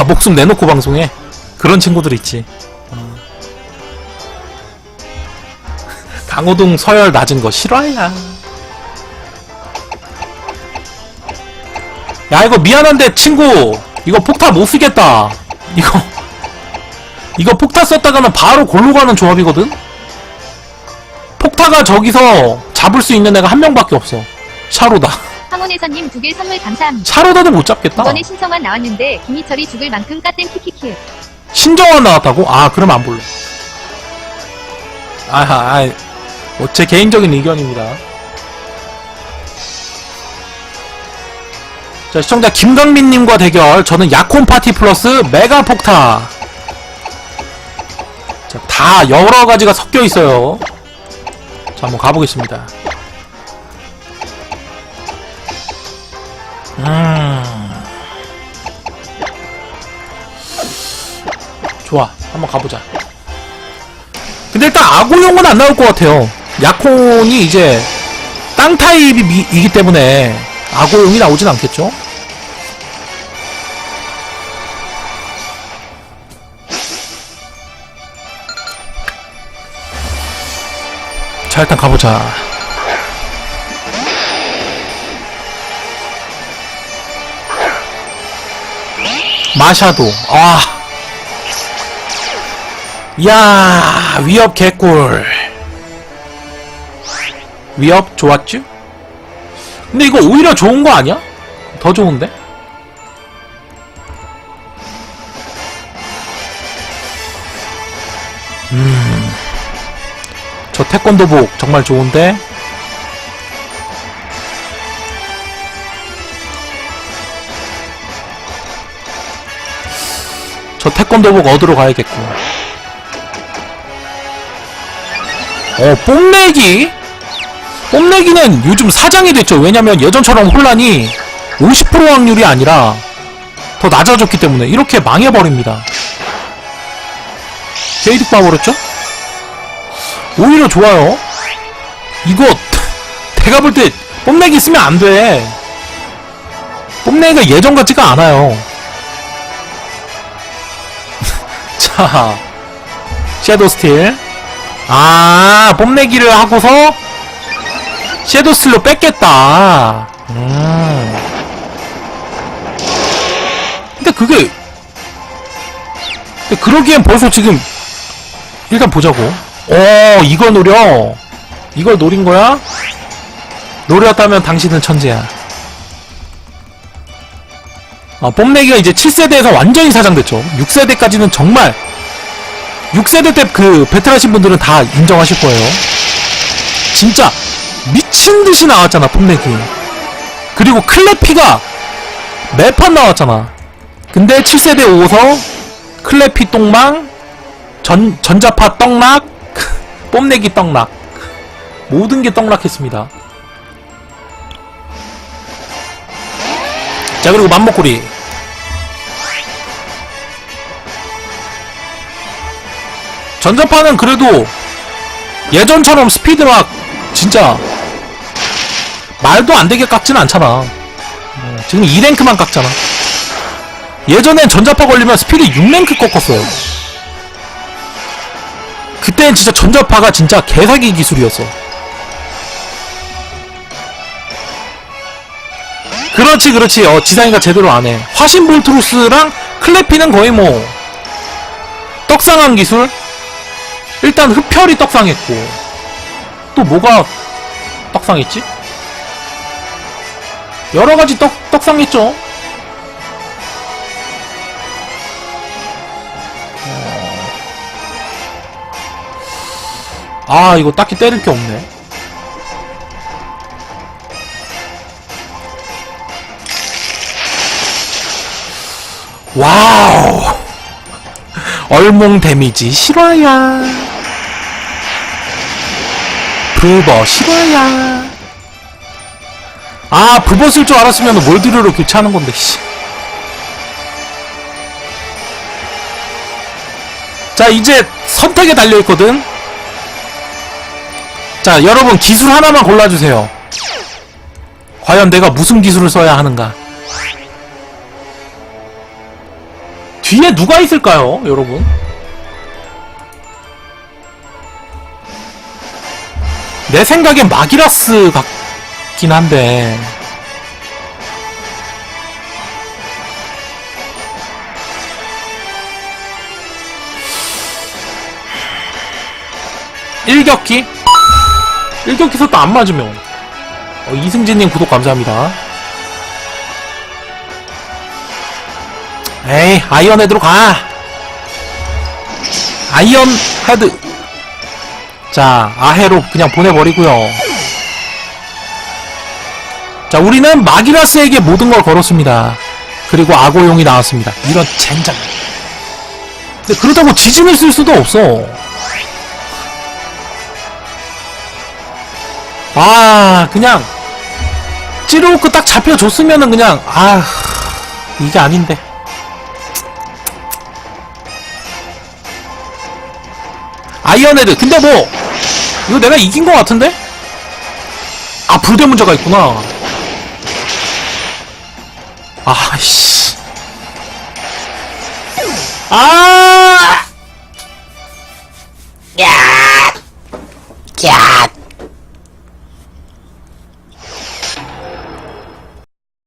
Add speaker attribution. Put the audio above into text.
Speaker 1: 아 목숨 내놓고 방송해. 그런 친구들 있지. 어. 강호동 서열 낮은 거 실화야 야 이거 미안한데 친구 이거 폭탄 못 쓰겠다. 이거 이거 폭탄 썼다가는 바로 골로 가는 조합이거든? 폭타가 저기서 잡을 수 있는 애가 한 명밖에 없어. 샤로다
Speaker 2: 황혼혜선님 두 개 선물 감사합니다.
Speaker 1: 샤로다도 못 잡겠다
Speaker 2: 이번에 신청한 나왔는데 김희철이 죽을 만큼 까땐 키키키.
Speaker 1: 신정환 나왔다고? 아, 그럼 안 볼래. 아하, 아, 뭐, 제 개인적인 의견입니다. 자, 시청자 김강민님과 대결. 저는 야콘 파티 플러스 메가 폭타. 자, 다 여러 가지가 섞여 있어요. 자, 한번 가보겠습니다. 한번 가보자. 근데 일단 아고용은 안 나올 것 같아요. 야콘이 이제 땅 타입이기 때문에 아고용이 나오진 않겠죠? 자 일단 가보자. 마샤도. 아 야 위협 개꿀 위협 좋았쥬? 근데 이거 오히려 좋은 거 아니야? 더 좋은데? 음. 저 태권도복 정말 좋은데? 저 태권도복 얻으러 가야겠고. 어, 뽐내기? 뽐내기는 요즘 사장이 됐죠. 왜냐면 예전처럼 혼란이 50% 확률이 아니라 더 낮아졌기 때문에 이렇게 망해버립니다. 게이득 봐버렸죠? 오히려 좋아요. 이거 내가 볼 때 뽐내기 쓰면 안 돼. 뽐내기가 예전 같지가 않아요. 자, 섀도우 스틸. 아, 뽐내기를 하고서 섀도우 스틸로 뺐겠다. 음. 근데 그게 근데 그러기엔 벌써 지금 일단 보자고. 어, 이거 노려. 이걸 노린 거야? 노렸다면 당신은 천재야. 아, 뽐내기가 이제 7세대에서 완전히 사장됐죠. 6세대까지는 정말 6세대 때 그 베테랑신 분들은 다 인정하실 거예요. 진짜 미친 듯이 나왔잖아, 뽐내기. 그리고 클래피가 매판 나왔잖아. 근데 7세대 오서 클래피 똥망, 전, 전자파 떡락, 뽐내기 떡락. 모든 게 떡락했습니다. 자, 그리고 맘먹구리. 전자파는 그래도 예전처럼 스피드 막 진짜 말도 안 되게 깎진 않잖아. 어, 지금 2랭크만 깎잖아. 예전엔 전자파 걸리면 스피드 6랭크 꺾었어요. 그때는 진짜 전자파가 진짜 개사기 기술이었어. 그렇지, 그렇지. 어, 지상이가 제대로 안 해. 화신 볼트루스랑 클래피는 거의 뭐, 떡상한 기술? 일단 흡혈이 떡상했고, 또 뭐가 떡상했지? 여러가지 떡, 떡상했죠? 아, 이거 딱히 때릴 게 없네. 와우! 얼몽 데미지 실화야. 불버 실화야. 아, 불버 쓸 줄 알았으면 몰드르로 교체하는 건데, 씨. 자, 이제 선택에 달려있거든? 자, 여러분 기술 하나만 골라주세요. 과연 내가 무슨 기술을 써야 하는가? 뒤에 누가 있을까요, 여러분? 내 생각엔 마기라스 같긴 한데. 일격기? 일격기서 또 안 맞으면. 어, 이승진님 구독 감사합니다. 에이, 아이언 헤드로 가! 아이언 헤드! 자, 아해로 그냥 보내버리고요 자, 우리는 마기라스에게 모든 걸 걸었습니다. 그리고 악어용이 나왔습니다. 이런 젠장. 근데 그렇다고 지진을 쓸 수도 없어. 아, 그냥, 찌르오크 딱 잡혀줬으면은 그냥, 아, 이게 아닌데. 아이언헤드. 근데 뭐, 이거 내가 이긴 것 같은데? 아, 불대 문제가 있구나. 아씨. 아!